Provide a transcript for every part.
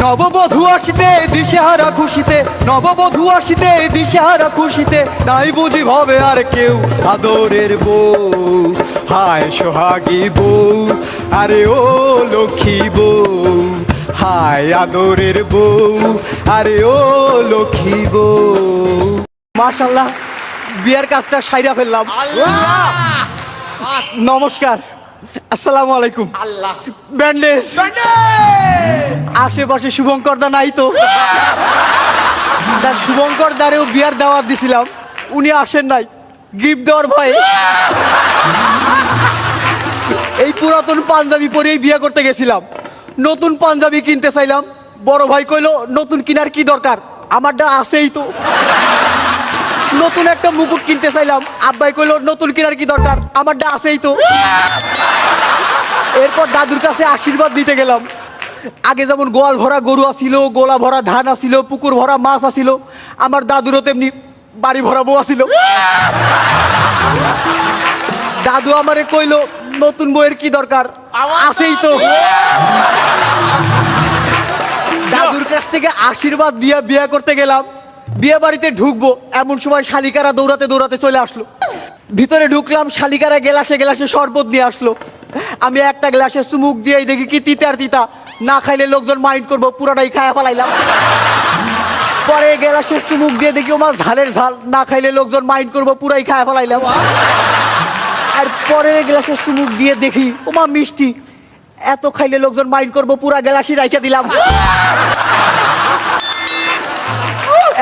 নববধূ আসিতে দিশেহারা খুশিতে নববধূ আসিতে দিশেহারা খুশিতে তাই বুঝি ভবে আর কেউ আদরের বউ। হায় সোহাগী বউ আরে ও লক্ষ্মী বউ। হায় আদরের বউ আরে ও লক্ষ্মী বউ। মাশাল্লাহ বিয়ের কাজটা সাইরা ফেললাম। নমস্কার। আসসালামু আলাইকুম। আল্লাহ। ব্যান্ডেজ আশেপাশে শুভঙ্কর দা নাই তো। তার শুভঙ্কর দারেও বিয়ার দাওয়াত দিছিলাম। উনি আসেন নাই। গিফট দেওয়ার ভয়ে। এই পুরাতন পাঞ্জাবি পরেই বিয়ে করতে গেছিলাম। নতুন পাঞ্জাবি কিনতে চাইলাম। বড় ভাই কইলো নতুন কিনার কি দরকার? আমারটা আছেই তো। নতুন একটা মুকুট কিনতে চাইলাম। আব্বাই কইলো, নতুন কিনার কি দরকার? আমারটা আছেই তো। এরপর দাদুর কাছে আশীর্বাদ দিতে গেলাম। আগে যেমন গোয়াল ভরা গরু আসিল গোলা ভরা ধান আসিল পুকুর ভরা মাছ আসিল আমার দাদুরও তেমনি বাড়ি ভরা বউ আসিল দাদু আমারে কইলো, নতুন বইয়ের কি দরকার? আছেই তো। দাদুর কাছ থেকে আশীর্বাদ দিয়ে বিয়ে করতে গেলাম। বিয়ে বাড়িতে ঢুকবো, এমন সময় শালিকারা দৌড়াতে দৌড়াতে চলে আসলো। ভিতরে ঢুকলাম, শালিকারা গেলাসে গেলাসে শরবত নিয়ে আসলো। আমি একটা গ্লাসে চুমুক দিয়ে দেখি কি তিতার তিতা। না খাইলে লোকজন মাইন্ড করব, পুরাটাই খায়া ফেলাইলাম। পরে গেলাসে চুমুক দিয়ে দেখি ওমার ঝালের ঝাল। না খাইলে লোকজন মাইন্ড করব, পুরাই খায়া ফেলাইলাম। আর পরে গ্লাসে চুমুক দিয়ে দেখি, ওমা মিষ্টি। এত খাইলে লোকজন মাইন্ড করব, পুরা গ্লাসই রাইখে দিলাম।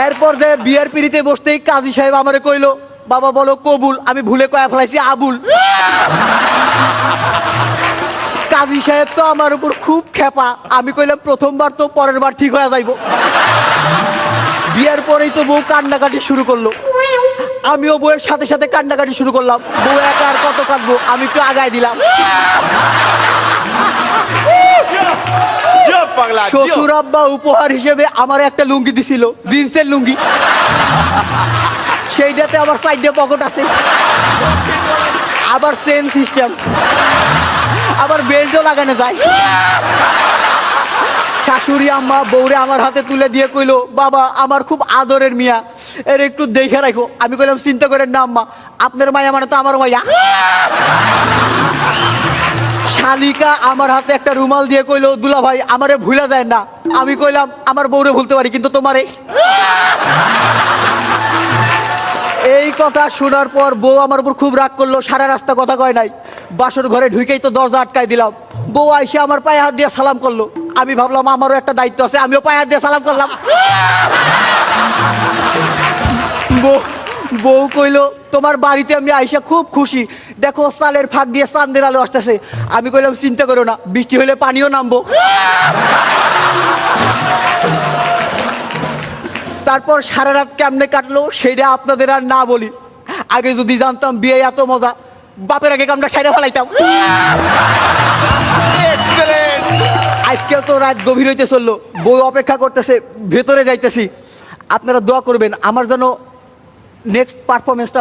এরপর যে বিয়ার পিড়িতে বসতেই কাজী সাহেব আমারে কইলো, বাবা, বলো কবুল, আমি ভুলে কয়া ফেলাইছি, আবুল। কাজী সাহেব তো আমার উপর খুব খেপা আমি কইলাম, প্রথমবার তো পরের বার ঠিক হয়ে যাইব। বিয়ের পরেই তো বউ কান্নাকাটি শুরু করল। আমিও বউয়ের সাথে সাথে কান্নাকাটি শুরু করলাম। বউ একা আর কত কাঁদবো, আমি একটু আগায় দিলাম। পাগলা শ্বশুর আব্বা উপহার হিসেবে আমার একটা লুঙ্গি দিছিল, জিন্সের লুঙ্গি। সেইটাতে আবার সাইডে পকেট আছে। আবার চেন সিস্টেম আবার বেল্টও লাগানো যায়। শাশুড়ি আম্মা বৌরে আমার হাতে তুলে দিয়ে কইলো, বাবা, আমার খুব আদরের মিয়া, এর একটু দেখে রাখো। আমি কইলাম, চিন্তা করেন না আম্মা, আপনার মায়া মানে তো আমার মাইয়া শালিকা আমার হাতে একটা রুমাল দিয়ে কইলো, দুলা ভাই, আমারে ভুলা যায় না। আমি কইলাম, আমার বউরে ভুলতে পারি, কিন্তু তোমারে। এই কথা শোনার পর বউ আমার উপর খুব রাগ করল, সারা রাস্তা কথা কয় নাই। বাসর ঘরে ঢুকেই তো দরজা আটকাই দিলাম। বউ আইসে আমার পায়ে হাত দিয়ে সালাম করল। আমি ভাবলাম, আমারও একটা দায়িত্ব আছে, আমিও পায়ে হাত দিয়ে সালাম করলাম। বউ বউ কইলো তোমার বাড়িতে আমি আইসা খুব খুশি। দেখো সালের ফাঁক দিয়ে চান্দের আলো আসতেছে। আমি কইলাম চিন্তা করো না বৃষ্টি হলে পানিও নামবো। তারপর সারা রাত কেমনে কাটলো সেটা আপনাদের আর না বলি। আগে যদি জানতাম বিয়ে এত মজা বাপের আগে কামটা সাইডে ফেলাইতাম! আজকেও তো রাত গভীর হইতে চলল বই অপেক্ষা করতেছে ভেতরে যাইতেছি। আপনারা দোয়া করবেন আমার জন্য নেক্সট পারফরমেন্সটা